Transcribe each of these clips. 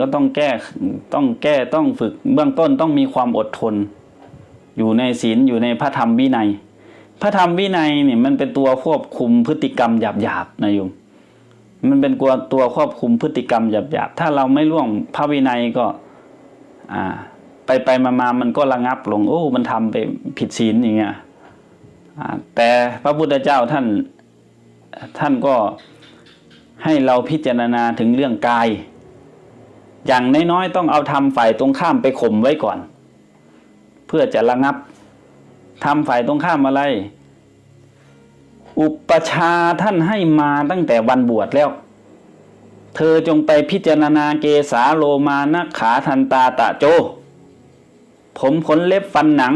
ก็ต้องแก้ต้องแก้ต้องฝึกเบื้องต้นต้องมีความอดทน อยู่ในศีลอยู่ในพระธรรมวินัย พระธรรมวินัยเนี่ยมันเป็นตัวควบคุมพฤติกรรมหยาบๆนะโยมมันเป็นตัวตัวควบคุมพฤติกรรมหยาบๆถ้าเราไม่ล่วงพระวินัยก็อ่าไปไปมามามันก็ระงับลงโอ้มันทำไปผิดศีลอย่างเงี้ยแต่พระพุทธเจ้าท่านท่านก็ให้เราพิจารณาถึงเรื่องกาย อย่างน้อยๆต้องเอาทำฝ่ายตรงข้ามไปข่มไว้ก่อน เพื่อจะระงับทำฝ่ายตรงข้ามอะไร อุปชาท่านให้มาตั้งแต่วันบวชแล้ว เธอจงไปพิจารณาเกสาโลมานะขาทันตาตะโจ ผมขนเล็บฟันหนัง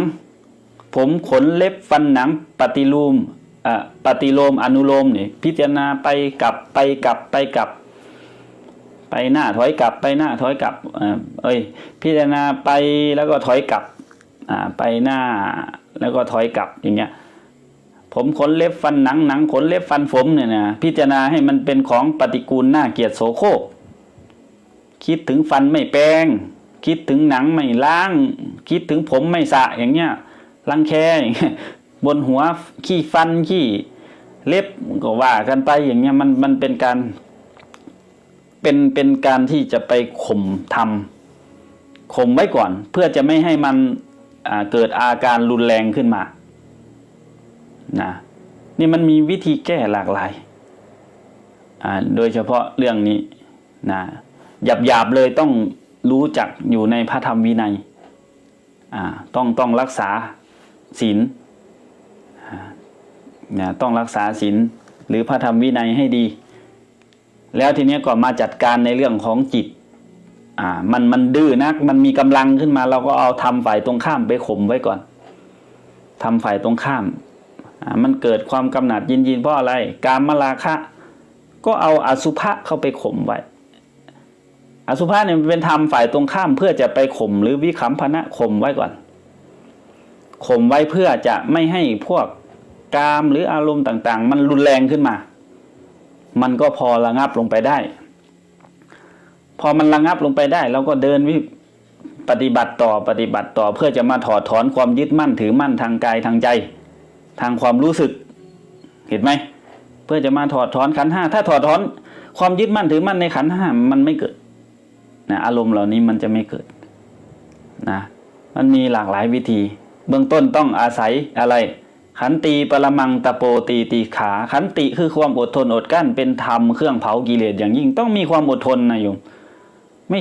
ผมขนเล็บฟันหนังปฏิลูมอะปฏิโลมอนุโลมนี่พิจารณาไปกลับไปกลับไปกลับ ไปหน้าถอยกลับไปหน้าถอยกลับเอ้ยพิจารณาไปแล้วก็ถอยกลับไปหน้าแล้วก็ถอยกลับอย่างเงี้ยผมขนเล็บฟันหนังหนังขนเล็บฟันผมเนี่ยนะพิจารณาให้มันเป็นของปฏิกูลหน่าเกียดโสโครกคิดถึงฟันไม่แปรงคิดถึงหนังไม่ล้าง คิดถึงผมไม่สระอย่างเงี้ยรังแคอย่างเงี้ยบนหัวขี้ฟันขี้เล็บก็ว่ากันไปอย่างเงี้ยมันมันเป็นการ เป็นเป็นการที่จะไปข่มทำข่มไว้ก่อน เพื่อจะไม่ให้มันเกิดอาการรุนแรงขึ้นมานะนี่มันมีวิธีแก้หลากหลายโดยเฉพาะเรื่องนี้นะหยาบหยาบๆเลยต้องรู้จักอยู่ในพระธรรมวินัยต้องต้องรักษาศีลนะต้องรักษาศีลหรือพระธรรมวินัยให้ดี แล้วทีนี้ก็มาจัดการในเรื่องของจิตอ่ามันมันดื้อนัก มันมีกำลังขึ้นมา เราก็เอาทำฝ่ายตรงข้ามไปข่มไว้ก่อนทำฝ่ายตรงข้ามอ่ามันเกิดความกำหนัดยินยินเพราะอะไร การมราคะ ก็เอาอสุภะเข้าไปข่มไว้ อสุภะเนี่ยเป็นธรรมฝ่ายตรงข้ามเพื่อจะไปข่มหรือวิคัมพนะข่มไว้ก่อนข่มไว้เพื่อจะไม่ให้พวกกามหรืออารมณ์ต่าง ๆ มันรุนแรงขึ้นมา มันก็พอระงับลงไปได้ พอมันระงับลงไปได้เราก็เดินวิปฏิบัติต่อปฏิบัติต่อเพื่อจะมาถอดถอนความยึดมั่นถือมั่นทางกายทางใจ ทางความรู้สึก เห็นไหมเพื่อจะมาถอดถอนขันห้าถ้าถอดถอนความยึดมั่นถือมั่นในขันห้ามันไม่เกิดนะอารมณ์เหล่านี้มันจะไม่เกิดนะมันมีหลากหลายวิธี เบื้องต้นต้องอาศัยอะไร ขันตีปรมังตะโปตีตีขา ขันติคือความอดทนอดกั้นเป็นธรรมเครื่องเผากิเลสอย่างยิ่งต้องมีความอดทนนะโยม